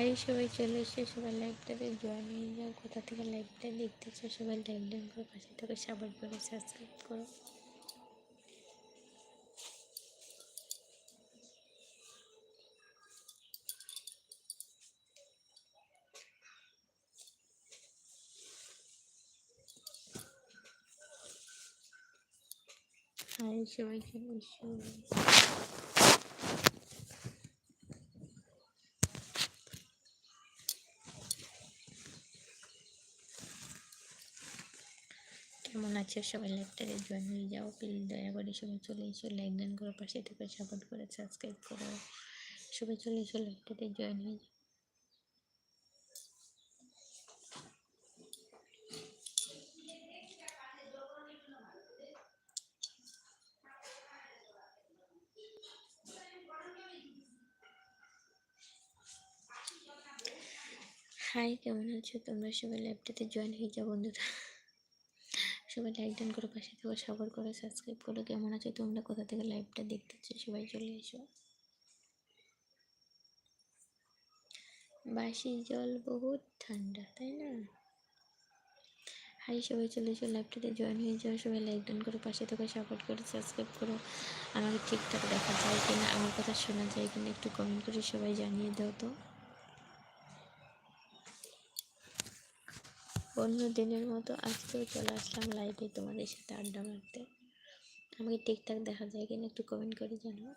High সবাই, চলে এসে সবাই লাইভটাতে জয়েন হয়ে যাও কোথা থেকে লাইভটা দেখতেছো? সবাই লাইভ ডান করে পাশে থেকে সাপোর্ট করে সাবস্ক্রাইব করো। হাই সবাই, চলে এসো কেমন আছো সবাই লাইভটাতে জয়েন হয়ে যাও প্লিজ দয়া করে সবাই চলে এসো লাইক ডান করো পাশে থেকে সাপোর্ট করে সাবস্ক্রাইব করো সবাই চলে এসো, লাইভটাতে জয়েন হয়ে যাও। হাই কেমন আছো? তোমরা সবাই লাইভটাতে জয়েন হয়ে যাও, বন্ধুরা। সবাই লাইক ডান করে পাশে থেকে সাপোর্ট করে সাবস্ক্রাইব করো। কেমন আছো তোমরা? কোথা থেকে লাইভটা দেখতেছো? সবাই চলে এসো। বাসি জল বহুত ঠান্ডা, তাই না? হাই, সবাই চলে এসো লাইভটাতে। জয়েন হয়ে যাও। সবাই লাইক ডান করো পাশে থেকে সাপোর্ট করো সাবস্ক্রাইব করো। আমাকে ঠিকঠাক দেখা যায় কিনা, আমার কথা শোনা যায় কিনা একটু কমেন্ট করে সবাই জানিয়ে দাও তো। অন্য দিনের মতো আজকেও চলে আসলাম লাইভে তোমাদের সাথে আড্ডা মারতে। আমাকে ঠিকঠাক দেখা যায় কিনা একটু কমেন্ট করে জানাও।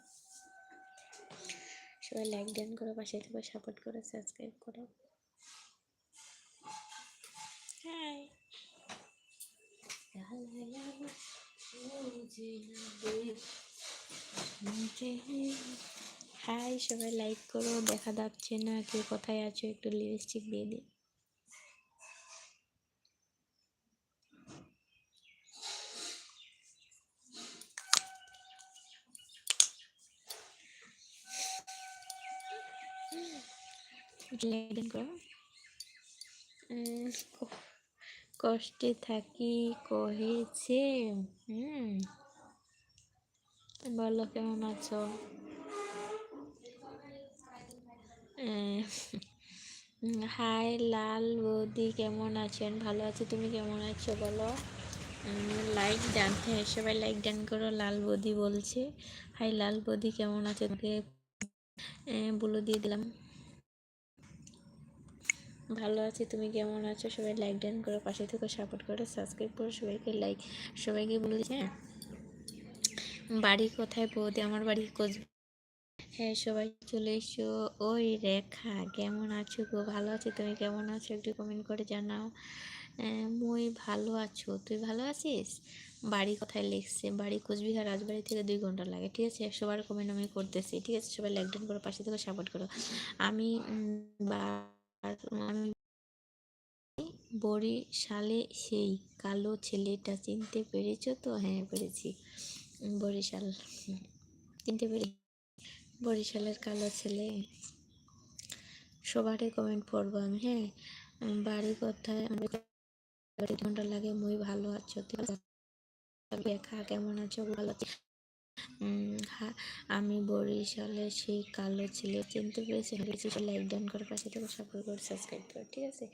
সবাই লাইক ডান করো, পাশে থেকে সাপোর্ট করো সাবস্ক্রাইব করো। হাই হাই সবাই লাইক করো, দেখা যাচ্ছে না, কেউ কোথায় আছো, একটু লিপস্টিক দিয়ে দিই লেনদেন করো কষ্টে থাকি কহেছে, হুম। বলো, কেমন আছো? হাই লাল বৌদি, কেমন আছেন? ভালো আছি, তুমি কেমন আছো? বলো। লাইক ডান হ্যাঁ সবাই লাইক ডান করো, লাল বৌদি বলছে। হাই লাল বৌদি, কেমন আছে? তোমাকে বলে, দিয়ে দিলাম। ভালো আছি তুমি কেমন আছো? সবাই লাইক ডান করো পাশে থেকে সাপোর্ট করো সাবস্ক্রাইব করো সবাইকে লাইক সবাইকে বলে হ্যাঁ? বাড়ি কোথায় বৌদি? আমার বাড়ি কোচ হ্যাঁ সবাই চলে এসো। ওই রেখা কেমন আছো গো? ভালো আছি তুমি কেমন আছো? একটু কমেন্ট করে জানাও। মই ভালো আছো। তুই ভালো আছিস? বাড়ি কোথায় লিখছে? বাড়ি কোচবিহার রাজবাড়ি থেকে দুই ঘণ্টা লাগে ঠিক আছে? সবার কমেন্ট আমি করতেছি ঠিক আছে? সবাই লাইক ডান করো পাশে থেকে সাপোর্ট করো। আমি উম, বা- আমি বরিশালে সেই কালো ছেলেটা চিনতে পেরেছ তো? হ্যাঁ পেরেছি। বরিশাল চিনতে পেরে বরিশালের কালো ছেলে। সবারই কমেন্ট পড়ব আমি হ্যাঁ? বাড়ি কোথায়? ঘণ্টা লাগে, মুই ভালো আছো। তুই ভালো কেমন আছো? ভালো আছি? আমি বরিশালে সেই কালো ছেলে চিনতে পেরেছি পেরেছি লাইক ডান করে পাশে থেকে সাপোর্ট করে সাবস্ক্রাইব করে, ঠিক আছে?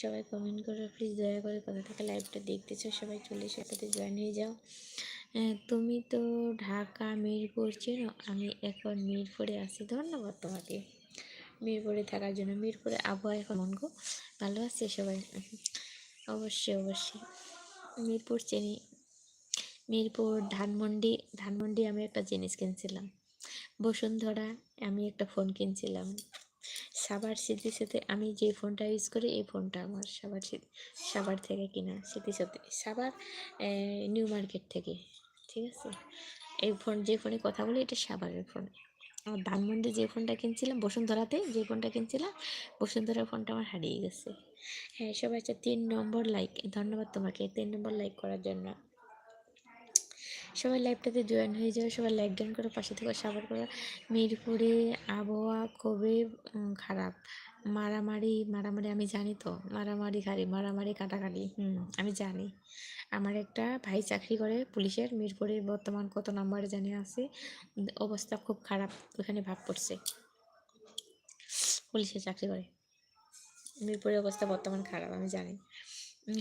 সবাই কমেন্ট করে প্লিজ দয়া করে কোথা থেকে লাইভটা দেখতেছো সবাই চলে সেটাতে জয়েন হয়ে যাও। তুমি তো ঢাকা, মিরপুর চেনো, আমি এখন মিরপুরে আছি, ধন্যবাদ তোমাকে। মিরপুরে থাকার জন্য, মিরপুরে আবহাওয়া এখন মন গো? ভালো আছে সবাই? অবশ্যই অবশ্যই। মিরপুর চিনি মিরপুর, ধানমন্ডি ধানমন্ডি আমি একটা জিনিস কিনছিলাম। বসুন্ধরা আমি একটা ফোন কিনছিলাম। সাবার স্মৃতি সাথে আমি যে ফোনটা ইউজ করি, এই ফোনটা আমার সাবার সাবার থেকে কিনা স্মৃতি সাথে সাবার নিউ মার্কেট থেকে, ঠিক আছে? এই ফোন, যে ফোনে কথা বলি, এটা সাবারের ফোন। আমার ধানমন্ডি যে ফোনটা কিনছিলাম, বসুন্ধরাতে যে ফোনটা কিনছিলাম, বসুন্ধরা ফোনটা আমার হারিয়ে গেছে। হ্যাঁ সবাই হচ্ছে তিন নম্বর লাইক ধন্যবাদ তোমাকে, তিন নম্বর লাইক করার জন্য। সবাই লাইভটাতে জয়েন হয়ে যাও সবাই লাইক জয়েন করে, পাশে থেকে সাপোর্ট করো। মিরপুরে আবহাওয়া খুবই খারাপ। মারামারি মারামারি আমি জানি তো, মারামারি খারি মারামারি কাটাকাটি, হুম, আমি জানি। আমার একটা ভাই চাকরি করে পুলিশের মিরপুরে বর্তমান কত নাম্বারে জানি আছে, অবস্থা খুব খারাপ, ওখানে ভাব পড়ছে। পুলিশে চাকরি করে। মিরপুরের অবস্থা বর্তমান খারাপ, আমি জানি।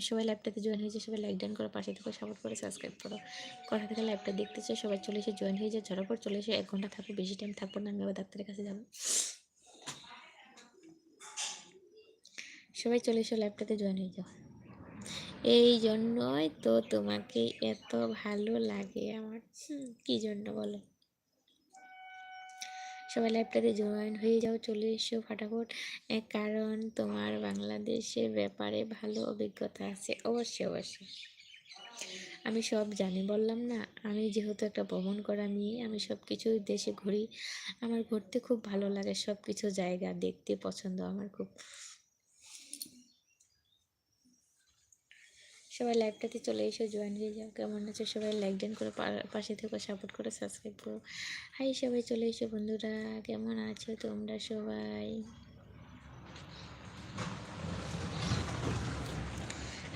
সবাই ল্যাবটাতে জয়েন হয়েছে সবাই লাইক ডান করো, পাশে থেকে সাপোর্ট করে সাবস্ক্রাইব করো। কথা থেকে লাইভটা চাই সবাই চলে এসে জয়েন হয়ে যায় ঝরাপর চলে এসে, এক ঘণ্টা থাকব বেশি টাইম থাকব না, আমি আবার ডাক্তারের কাছে যাব। সবাই চলে এসে, ল্যাবটাতে জয়েন হয়ে যাও। এই জন্যই তো তোমাকে এত ভালো লাগে আমার। কি জন্য বলো? সবাই লাইভটাতে জয়েন হয়ে যাও, চলে এসো ফাটাফট। কারণ তোমার বাংলাদেশের ব্যাপারে ভালো অভিজ্ঞতা আছে। অবশ্যই অবশ্যই। আমি সব জানি, বললাম না? আমি যেহেতু একটা ভ্রমণ করা নিয়ে আমি সব কিছু দেশে ঘুরি। আমার ঘুরতে খুব ভালো লাগে সব কিছু জায়গা দেখতে পছন্দ আমার খুব। সবাই লাইভটাতে চলে এসো জয়েন হয়ে যাও। কেমন আছে সবাই? লাইক ডান করে পাশে থেকে সাপোর্ট করে সাবস্ক্রাইব করো। হাই সবাই চলে এসো বন্ধুরা। কেমন আছো তোমরা সবাই?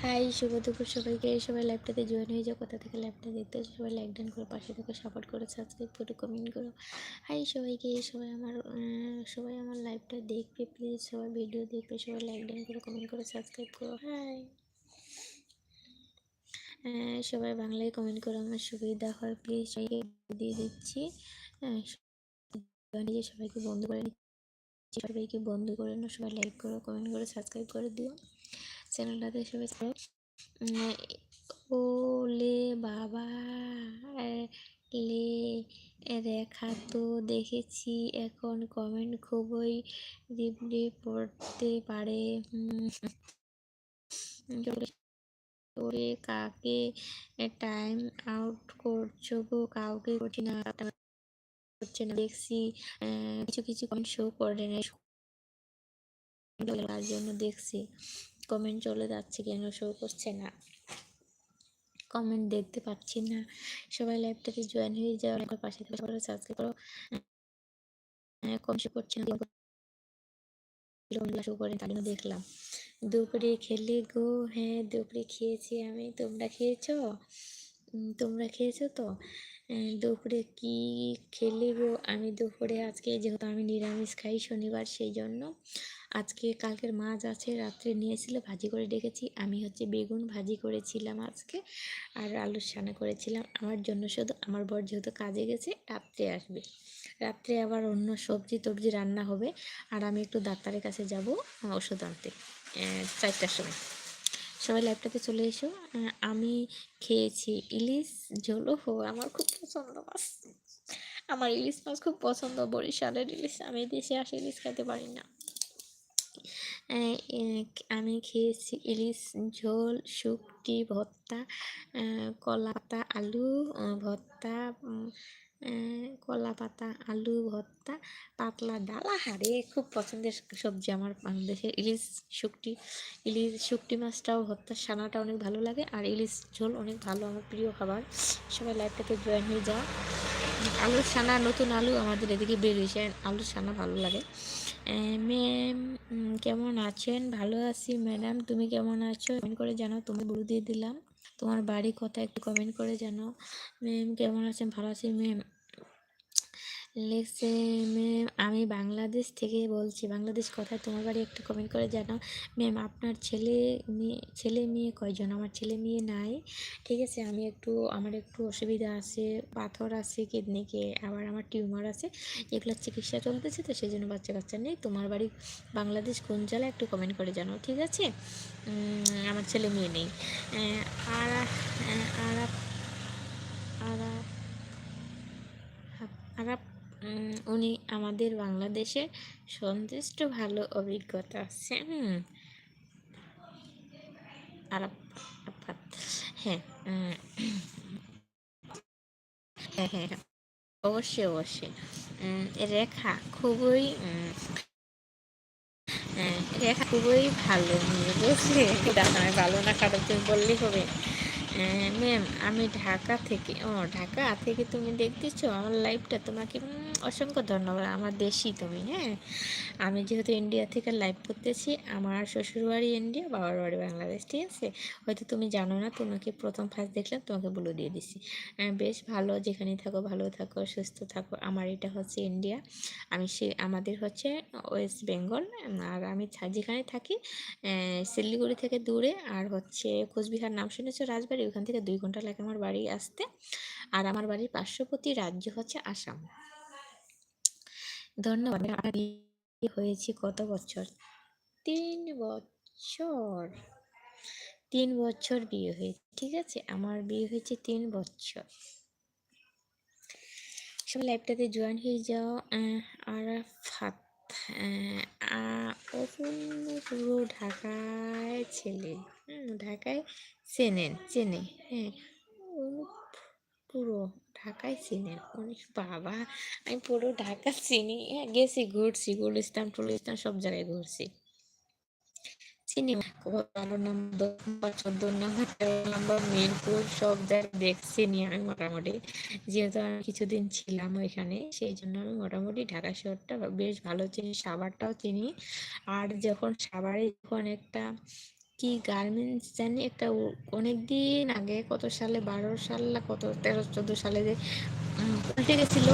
হাই শুভ দুপুর সবাইকে। সবাই লাইভটাতে জয়েন হয়ে যাও। কোথা থেকে লাইভটা দেখতে সবাই লাইক ডান করে পাশে থেকে সাপোর্ট করে সাবস্ক্রাইব করে কমেন্ট করো। হাই সবাইকে। সবাই আমার সবাই আমার লাইভটা দেখবে প্লিজ সবাই ভিডিও দেখবে, সবাই লাইক ডান করে কমেন্ট করে সাবস্ক্রাইব করো। হাই সবাই বাংলায় কমেন্ট করে আমার সুবিধা হয় প্লিজ সবাইকে দিয়ে দিচ্ছি হ্যাঁ, সবাইকে বন্ধ করে সবাইকে বন্ধ করে নাও সবাই লাইক করো কমেন্ট করে সাবস্ক্রাইব করে দিও চ্যানেলটাতে সবাই লে বাবা লে রেখা তো দেখেছি এখন কমেন্ট খুবই ডিপলি পড়তে পারে ওরে কাকে টাইম আউট করছ গো? কাউকে করছি না হচ্ছে না। দেখছি কিছু কিছু কমেন্ট শো করে না তার জন্য দেখছি? কমেন্ট চলে যাচ্ছে কেন? শো করছে না। কমেন্ট দেখতে পাচ্ছি না। সবাই লাইভটাতে জয়েন হয়ে যাও। লাইভের পাশে থেকে, সবাই সাবস্ক্রাইব করো। কমেন্ট শো করছে না। শো করে তার জন্য দেখলাম। দুপুরে খেলে গো হ্যাঁ দুপুরে খেয়েছি আমি। তোমরা খেয়েছো? তোমরা খেয়েছো তো? দুপুরে কি খেলে গো? আমি দুপুরে আজকে যেহেতু আমি নিরামিষ খাই শনিবার, সেই জন্য আজকে কালকের মাছ আছে, রাত্রে নিয়েছিল ভাজি করে ডেকেছি আমি হচ্ছে বেগুন ভাজি করেছিলাম আজকে আর আলুর সানা করেছিলাম। আমার জন্য শুধু আমার বর যেহেতু কাজে গেছে, রাত্রে আসবে। রাত্রে আবার অন্য সবজি টবজি রান্না হবে। আর আমি একটু ডাক্তারের কাছে যাব, ওষুধ আনতে। চারটার সময়। সবাই ল্যাবটাতে চলে এসো। আমি খেয়েছি ইলিশ ঝোল। হো আমার খুব পছন্দ মাছ। আমার ইলিশ মাছ খুব পছন্দ বরিশালের ইলিশ। আমি দেশে আসে ইলিশ খেতে পারি না। আমি খেয়েছি ইলিশ ঝোল শুকটি ভর্তা আহ, কলা পাতা আলু ভর্তা কলা পাতা, আলু ভর্তা, পাতলা ডাল। আহারে খুব পছন্দের সবজি আমার বাংলাদেশের ইলিশ শুকটি ইলিশ শুকটি মাছটাও, ভর্তার সানাটা অনেক ভালো লাগে। আর ইলিশ ঝোল অনেক ভালো, আমার প্রিয় খাবার। সবাই লাইভটাতে জয়েন হয়ে যাও। আলুর সানা নতুন আলু আমাদের এদিকে বের হয়েছে আলুর সানা ভালো লাগে। ম্যাম কেমন আছেন? ভালো আছি ম্যাডাম তুমি কেমন আছো? কমেন্ট করে জানাও, তুমি বলে দিয়ে দিলাম। তোমার বাড়ি কথা একটু কমেন্ট করে জানাও। ম্যাম কেমন আছেন? ভালো আছি ম্যাম লেখছে ম্যাম আমি বাংলাদেশ থেকে বলছি। বাংলাদেশ কথায় তোমার বাড়ি একটু কমেন্ট করে জানাও। ম্যাম আপনার ছেলে মেয়ে ছেলে মেয়ে কয়জন? আমার ছেলে মেয়ে নাই। ঠিক আছে আমি একটু আমার একটু অসুবিধা আছে পাথর আছে কিডনিকে আবার আমার টিউমার আছে। এগুলোর চিকিৎসা চলতেছে তো সেই জন্য বাচ্চা কাচ্চা নেই। তোমার বাড়ি বাংলাদেশ কোন জেলায় একটু কমেন্ট করে জানাও ঠিক আছে? আমার ছেলে মেয়ে নেই। আর আর আর উম, উনি আমাদের বাংলাদেশে সন্তুষ্ট ভালো অভিজ্ঞতা আছে হ্যাঁ হ্যাঁ হ্যাঁ হ্যাঁ, অবশ্যই অবশ্যই। রেখা খুবই রেখা খুবই ভালো বুঝলে? ভালো না খারাপ তুমি বললেই হবে। ম্যাম আমি ঢাকা থেকে ও ঢাকা থেকে তুমি দেখতেছো আমার লাইভটা তোমাকে অসংখ্য ধন্যবাদ। আমার দেশি তুমি হ্যাঁ? আমি যেহেতু ইন্ডিয়া থেকে লাইভ করতেছি আমার শ্বশুরবাড়ি ইন্ডিয়া বাবার বাড়ি বাংলাদেশ ঠিক আছে? হয়তো তুমি জানো না তোমাকে প্রথম ফার্স্ট দেখলাম তোমাকে বলে দিয়ে দিছি। আহ, বেশ ভালো যেখানেই থাকো ভালো থাকো সুস্থ থাকো। আমার এটা হচ্ছে ইন্ডিয়া আমি সে আমাদের হচ্ছে ওয়েস্ট বেঙ্গল আর আমি যেখানে থাকি শিলিগুড়ি থেকে দূরে আর হচ্ছে কোচবিহার নাম শুনেছো রাজবাড়ি? ওখান থেকে দুই ঘণ্টা লাগে আমার বাড়ি আসতে। আর আমার বাড়ির পার্শ্ববর্তী রাজ্য হচ্ছে আসাম। ধন্যবাদ। হয়েছে কত বছর? তিন বছর। তিন বছর বিয়ে হয়েছে ঠিক আছে? আমার বিয়ে হয়েছে তিন বছর। সব লাইভটাতে জয়েন হয়ে যাও। আহ, আরাফাত। আহ, পুরো ঢাকায় ছেলে। ঢাকায় চেনেন, চেনে হ্যাঁ। পুরো ঢাকায় চিনেন। উনি বাবা, আমি পুরো ঢাকা চিনি। হ্যাঁ গেছি, ঘুরছি, গুলিস্তান, টুলিস্তান, সব জায়গায় ঘুরছি। চিনি দশ নম্বর চোদ্দ নম্বর তেরো নম্বর মিরপুর সব জায়গায় দেখছি নি আমি মোটামুটি। যেহেতু আমি কিছুদিন ছিলাম ওইখানে, সেই জন্য আমি মোটামুটি ঢাকা শহরটা বেশ ভালো চিনি, সাভারটাও চিনি। আর যখন সাভারে যখন একটা কি গার্মেন্টস জানি একটা অনেক দিন আগে কত সালে? বারো সাল না কত? তেরো, চোদ্দ সালে যে উল্টে গেছিল।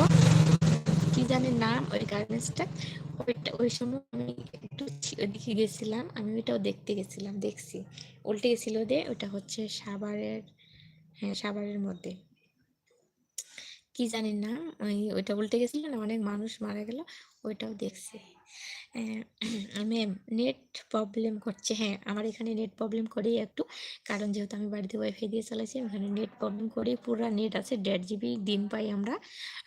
কি জানি নাম ওই গার্মেন্টসটা। ওইটা, ওই সময় আমি একটু ওইদিকে গেছিলাম। আমি ওইটাও দেখতে গেছিলাম, দেখছি। উল্টে গেছিল যে ওটা হচ্ছে সাভারের হ্যাঁ সাভারের মধ্যে। কি জানি না ওই, ওইটা উল্টে গেছিল না, অনেক মানুষ মারা গেল, ওইটাও দেখছি। ম্যাম নেট প্রবলেম করছে। হ্যাঁ আমার এখানে নেট প্রবলেম করেই একটু। কারণ যেহেতু আমি বাড়িতে ওয়াইফাই দিয়ে চালাইছি এখানে নেট প্রবলেম করেই পুরো নেট আছে। দেড় জিবি দিন পাই আমরা।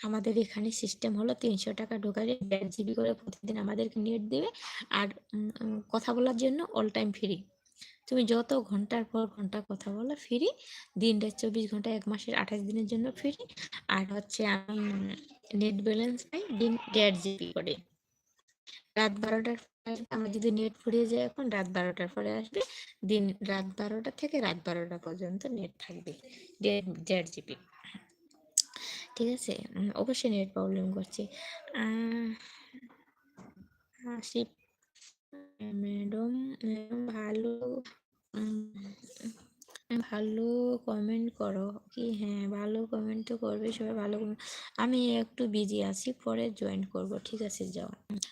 আমাদের এখানে সিস্টেম হলো তিনশো টাকা ঢোকালে দেড় জিবি করে প্রতিদিন আমাদেরকে নেট দেবে। আর কথা বলার জন্য অল টাইম ফ্রি তুমি যত ঘণ্টার পর ঘণ্টা কথা বলো ফ্রি দিনটা চব্বিশ ঘণ্টা, এক মাসের আঠাশ দিনের জন্য ফ্রি আর হচ্ছে আমি নেট ব্যালেন্স পাই দিন দেড় জিবি করে। রাত বারোটার আমার যদি নেট ফুরিয়ে যায় এখন, রাত বারোটার পরে আসবে। দিন, রাত বারোটা থেকে রাত বারোটা পর্যন্ত নেট থাকবে। দেড় জিবি। ঠিক আছে? অবশ্যই নেট প্রবলেম করছে। ম্যাডাম ভালো ভালো কমেন্ট করো। কি হ্যাঁ ভালো কমেন্ট তো করবে সবাই ভালো আমি একটু বিজি আছি পরে জয়েন করব ঠিক আছে? যাও।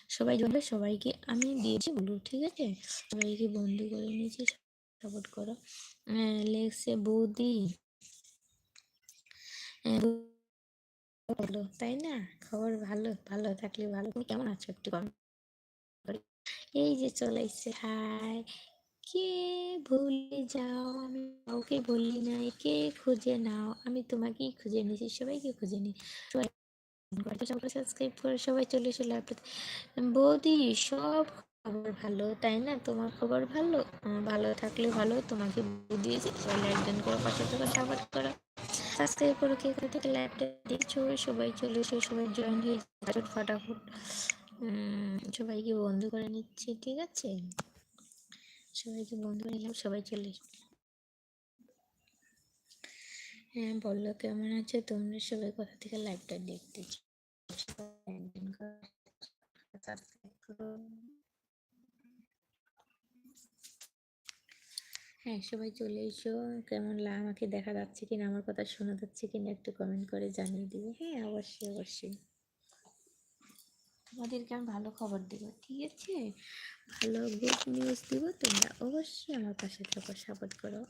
সবাই জয়েন সবাইকে আমি দিয়েছি বলু ঠিক আছে? সবাইকে বন্ধু করে নিয়েছি সাপোর্ট করো। আহ, লেখছে বৌদি। ভালো তাই না? খবর ভালো ভালো থাকলে ভালো। কেমন আছো একটু কমেন্ট এই যে চলাইছে হাই কে ভুলে যাও? আমি কাউকে বলি নাই কে খুঁজে নাও। আমি তোমাকেই খুঁজে নিয়েছি সবাইকে খুঁজে নি। সাবস্ক্রাইব করে সবাই চলে এসো ল্যাপটপ বৌদি, সব খবর ভালো, তাই না? তোমার খবর ভালো? ভালো থাকলে ভালো, তোমাকে দিয়েছি, সবাই লাইক করো, পাশে থেকে, সাপোর্ট করো। সাবস্ক্রাইব করো, কে কোথা থেকে লাইভটা দেখছ? সবাই চলে এসো, সবাই জয়েন হয়ে ফাটাফট সবাইকে বন্ধু করে নিচ্ছি, ঠিক আছে? সবাইকে বন্ধু নিলাম, সবাই চলে হ্যাঁ বলল কেমন আছে? তোমরা সবাই কোথা থেকে লাইভটা দেখতে হ্যাঁ সবাই চলে এসো। কেমন আমাকে দেখা যাচ্ছে কিনা, আমার কথা শোনা যাচ্ছে কিনা একটু কমেন্ট করে জানিয়ে দিবে হ্যাঁ অবশ্যই অবশ্যই। তোমাদেরকে আমি ভালো খবর দেবো, ঠিক আছে? ভালো গুড নিউজ দিব, তোমরা অবশ্যই আমার পাশে থাকো সাপোর্ট করো।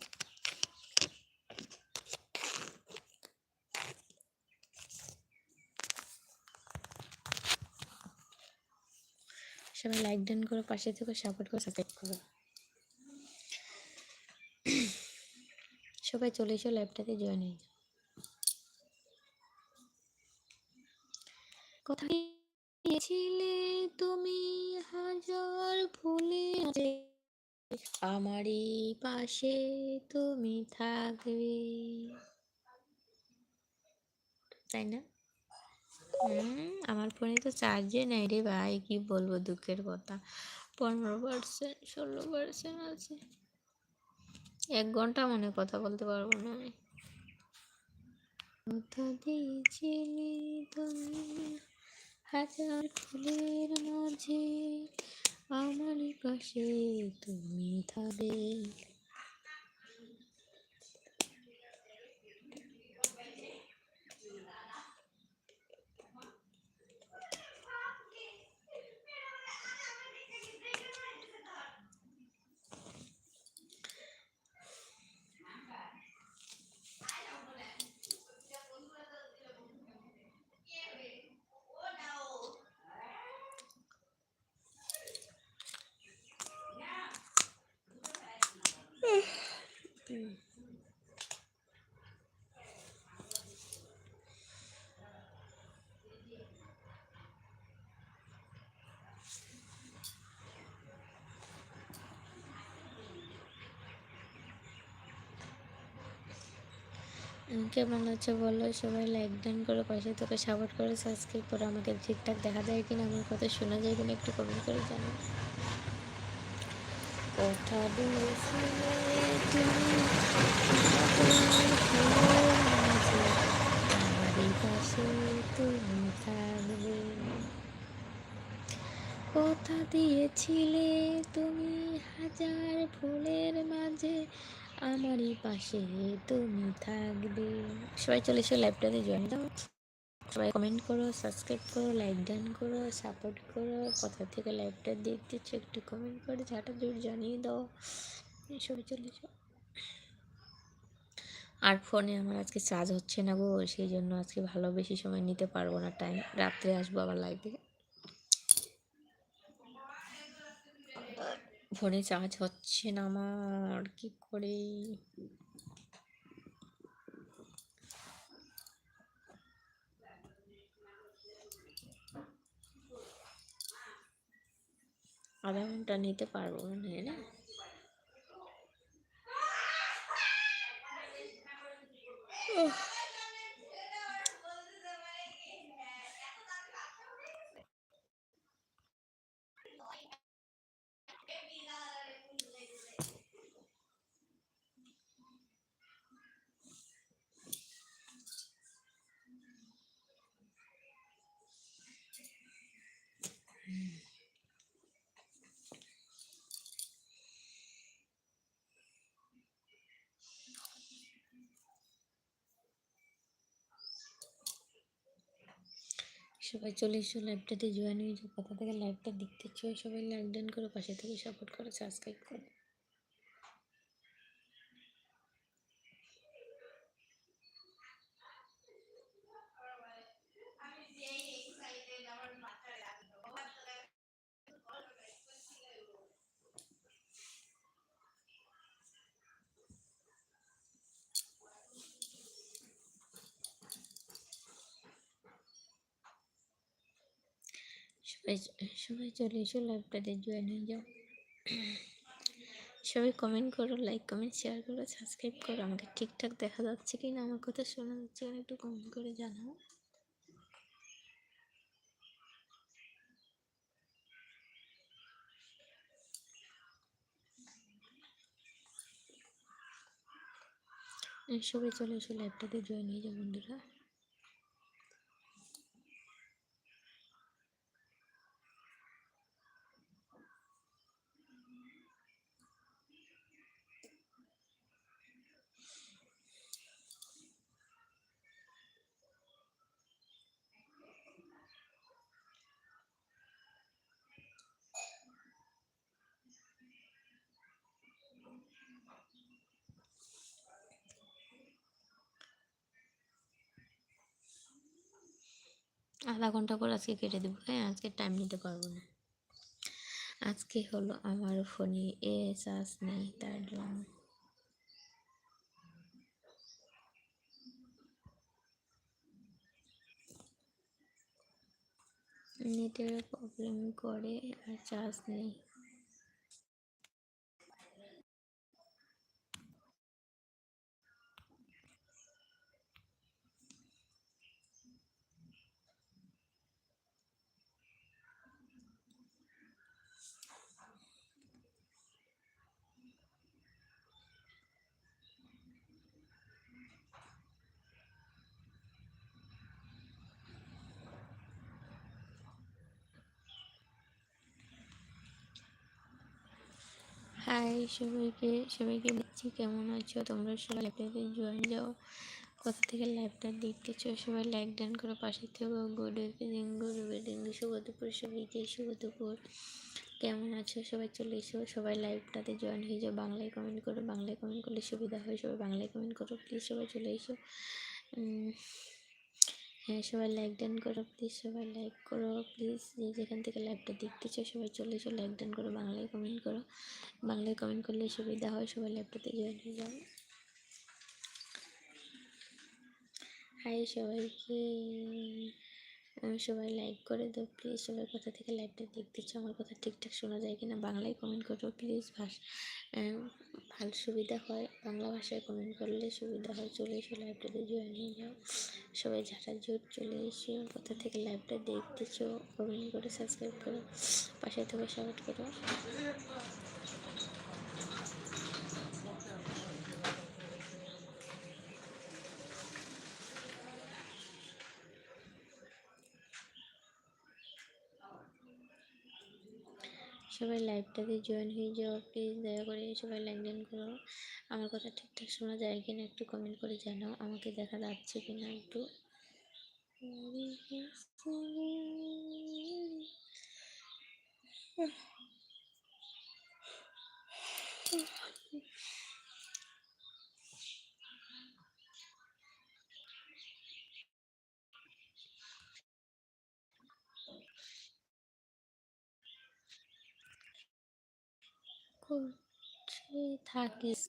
সবাই লাইক ডান করো, পাশে থেকে সাপোর্ট করো সাবস্ক্রাইব করো। সবাই চলে এসো লাইভটাতে জয়েন হয়ে যাও। কথা দিয়েছিলে তুমি হাজার আছে আমারই পাশে তুমি থাকবে। তাই না? আমার ফোনে তো চার্জে নেই রে ভাই, কি বলব দুঃখের কথা। পনেরো পার্সেন্ট ষোলো পার্সেন্ট আছে। এক ঘণ্টা মনে কথা বলতে পারব না আমি। কথা দিয়েছিলে তুমি। হাজার ফুলের মাঝে আমার পাশে তুমি থাকবে কেমন আছে বলো? সবাই লাইক ডান করে পাশে তোকে সাপোর্ট করে সাবস্ক্রাইব করে আমাকে ঠিকঠাক দেখা যায় কিনা, আমার কথা শোনা যায় কিনা একটু কমেন্ট করে জানো কথা দিয়েছিলে তুমি হাজার ফুলের মাঝে, আমারই পাশে তুমি থাকবে। সবাই চলে এসো লাইভটাতে জয়েন দাও। কমেন্ট করো সাবস্ক্রাইব করো লাইক ডান করো সাপোর্ট করো, কোথা থেকে লাইভটা দেখতেছো একটু কমেন্ট করে যাটা দূর জানিয়ে দাও। সবাই চলে এসো আর ফোনে আমার আজকে চার্জ হচ্ছে না গো, সেই জন্য আজকে ভালো বেশি সময় নিতে পারব না টাইম রাত্রে আসব আবার লাইভে ফোনে চার্জ হচ্ছে না আমার, কি করে? আধা ঘণ্টা নিতে পারব মনে না? না সবাই চলে এসো লাইভটাতে জয়েন হয়ে যাও, কোথা থেকে লাইভটা দেখতে চাও, সবাই লাইক ডান করো, পাশে থেকে সাপোর্ট করো সাবস্ক্রাইব করো। সবাই চলে এসো লাইভটাতে জয়েন হয়ে যাও। সবাই কমেন্ট করো লাইক কমেন্ট শেয়ার করো সাবস্ক্রাইব করো। আমাকে ঠিকঠাক দেখা যাচ্ছে কি না আমার কথা শোনা যাচ্ছে কিনা, একটু কমেন্ট করে জানাও। সবাই চলে এসো লাইভটাতে জয়েন হয়ে যাও বন্ধুরা। আধা ঘণ্টা পর আজকে কেটে দেবো হ্যাঁ? আজকে টাইম নিতে পারব না। আজকে হলো আমার ফোনে এ চার্জ নেই তার জন্য। নেটের প্রবলেম করে আর চার্জ নেই। হাই সবাইকে সবাইকে দেখছি কেমন আছো? তোমরা সবাই লাইভটাতে জয়েন যাও। কোথা থেকে লাইভটা দেখতেছো? সবাই লাইক ডান করে পাশে থেকে। গুড ইভিনিং গুড ইভিনিং শুভ দুপুর সবাইকে শুভ দুপুর কেমন আছো? সবাই চলে এসো। সবাই লাইভটাতে জয়েন হয়ে যাও। বাংলায় কমেন্ট করো। বাংলায় কমেন্ট করলে সুবিধা হয়। সবাই বাংলায় কমেন্ট করো। প্লিজ সবাই চলে এসো। হ্যাঁ সবাই লাইক ডান করো প্লিজ সবাই লাইক করো প্লিজ যে যেখান থেকে লাইভটা দেখতেছো সবাই চলে এসো লাইক ডান করো, বাংলায় কমেন্ট করো। বাংলায় কমেন্ট করলে সুবিধা হয়, সবাই লাইভটাতে জয়েন হয়ে যাও হাই সবাইকে। সবাই লাইক করে দাও প্লিজ সবাই কোথা থেকে লাইভটা দেখতেছো আমার কথা ঠিকঠাক শোনা যায় কিনা বাংলায় কমেন্ট করো প্লিজ ভাষ ভালো সুবিধা হয়, বাংলা ভাষায় কমেন্ট করলে সুবিধা হয়, চলে এসো লাইভটাতে জয়েন হয়ে যাও। সবাই ঝাঁটা জোট চলে এসো কোথা থেকে লাইভটা দেখতেছো কমেন্ট করে সাবস্ক্রাইব করো, পাশে থেকে সাপোর্ট করো। সবাই লাইভটাতে জয়েন হয়ে যাও প্লিজ দয়া করে সবাই লাইক জয়েন করো। আমার কথা ঠিকঠাক শোনা যায় কিনা একটু কমেন্ট করে জানাও, আমাকে দেখা যাচ্ছে কিনা একটু। থাকিস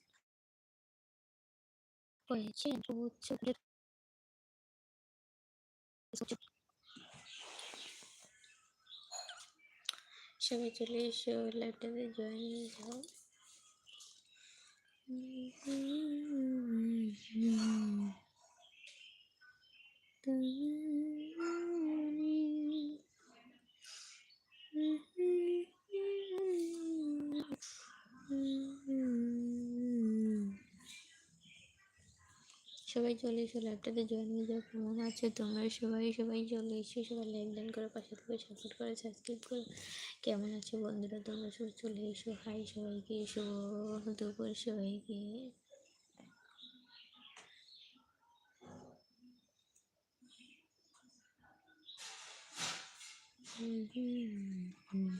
হয়েছে হচ্ছে সবাই চলে এসো লাইভটাতে জয়েন হয়ে যাও সবাই চলে এসো লাইভটাতে জয়েন হয়ে যাও, কেমন আছে? তোমরা সবাই সবাই চলে এসো, সবাই লাইক ডান করে পাশে থেকে সাপোর্ট করে সাবস্ক্রাইব করো। কেমন আছো বন্ধুরা? তোমরা সবাই চলে এসো হাই সবাইকে এসো দুপুর সবাইকে। হুম হুম হুম।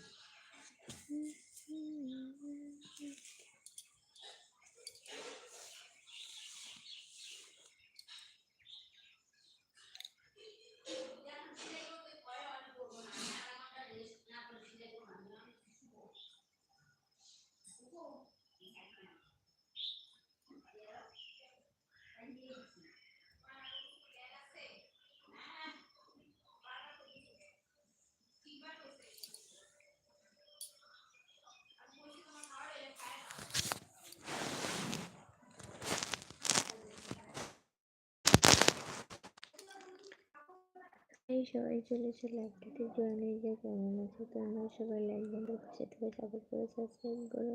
এই সবাই চলে চলে একটাতে জয়েন হয়ে যায় কেমন আছে তোমরা? সবাই লাইক বন্ধুর পাশে থেকে সাপোর্ট করে সাবস্ক্রাইব করো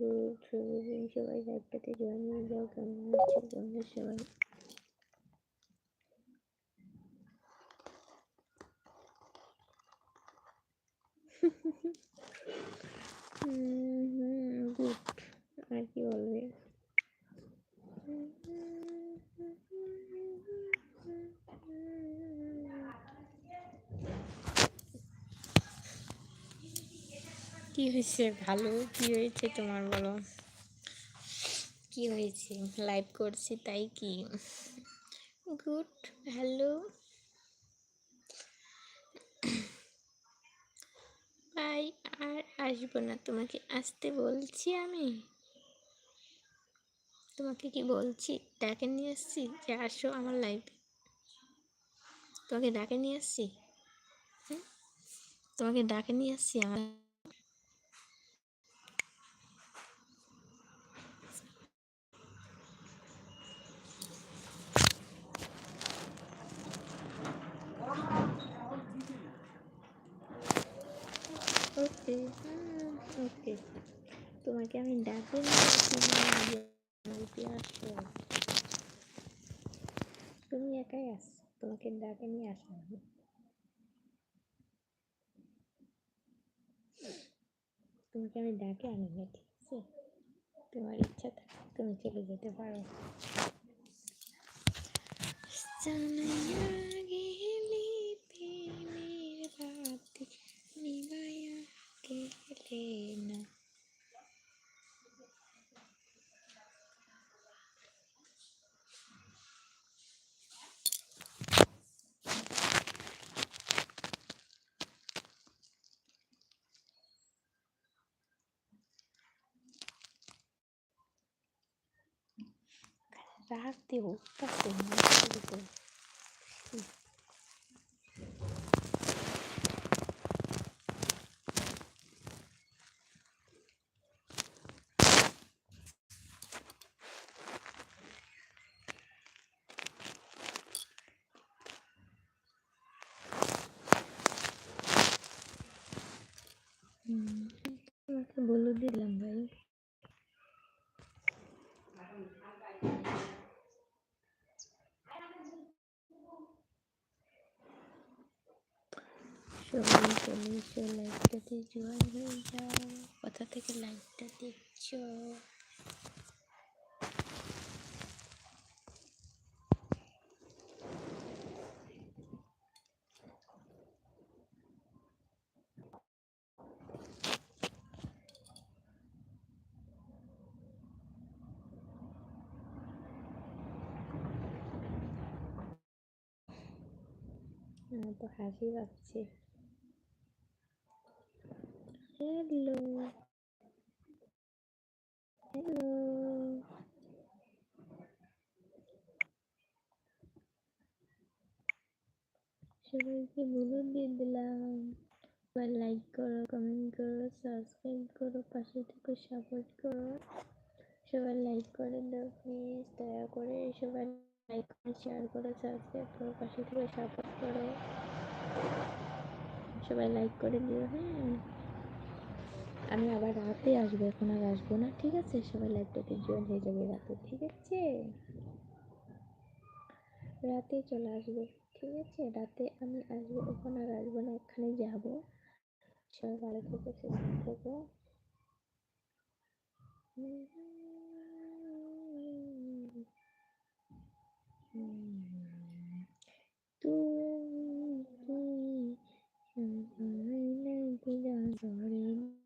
গুড সবাই লাইভটাতে জয়েন হয়ে যাও, কেমন আছে তোমরা সবাই? গুড আর কি বলবে? কি হয়েছে? ভালো? কি হয়েছে তোমার বলো? কি হয়েছে? লাইভ করছি, তাই কি? গুড হ্যালো বাই আর আসব না। তোমাকে আসতে বলছি আমি। তোমাকে কি বলছি? ডাকে নিয়ে আসছি যে আসো আমার লাইভে তোমাকে ডাকে নিয়ে আসছি? তোমাকে ডাকে নিয়ে আসছি আমার ওকে ওকে তোমাকে আমি ডাকে নিয়ে আসো তুমি একাই আস তোমাকে ডাকে নিয়ে আসো তোমাকে আমি ডাকে আনি নাকি আছে তোমার ইচ্ছা থাকে তুমি চলে যেতে পারো জানাইয়া গেলি প্রেমের বাতি নিবাইয়া গেলে না রাগ দিয়ে উঠতেছে মানুষের উপর হুম, তোমাকে বলে দিলাম ভাই সবাই চলে এসো লাইভটাতে জয়েন হয়ে যাও কোথা থেকে লাইভটা দেখছ তো হাসি পাচ্ছে। হ্যালো হ্যালো সবাইকে বলুন দিয়ে দিলাম। সবাই লাইক করো কমেন্ট করো সাবস্ক্রাইব করো, পাশে থেকে সাপোর্ট করো। সবাই লাইক করে দাও প্লিজ দয়া করে সবাই লাইক করে শেয়ার করো সাবস্ক্রাইব করো, পাশে থেকে সাপোর্ট করো। সবাই লাইক করে দিও হ্যাঁ। আমি আবার রাতে আসব, এখন আর আসব না, ঠিক আছে? সবাই লাইভটাতে জয়েন হয়ে যাবে রাতে, ঠিক আছে? রাতে চলে আসব, ঠিক আছে? রাতে আমি আসব, এখন আর আসব না, এখানে যাব। সবাই ভালো থেকে, সুস্থ থেকো। তুমি তুমি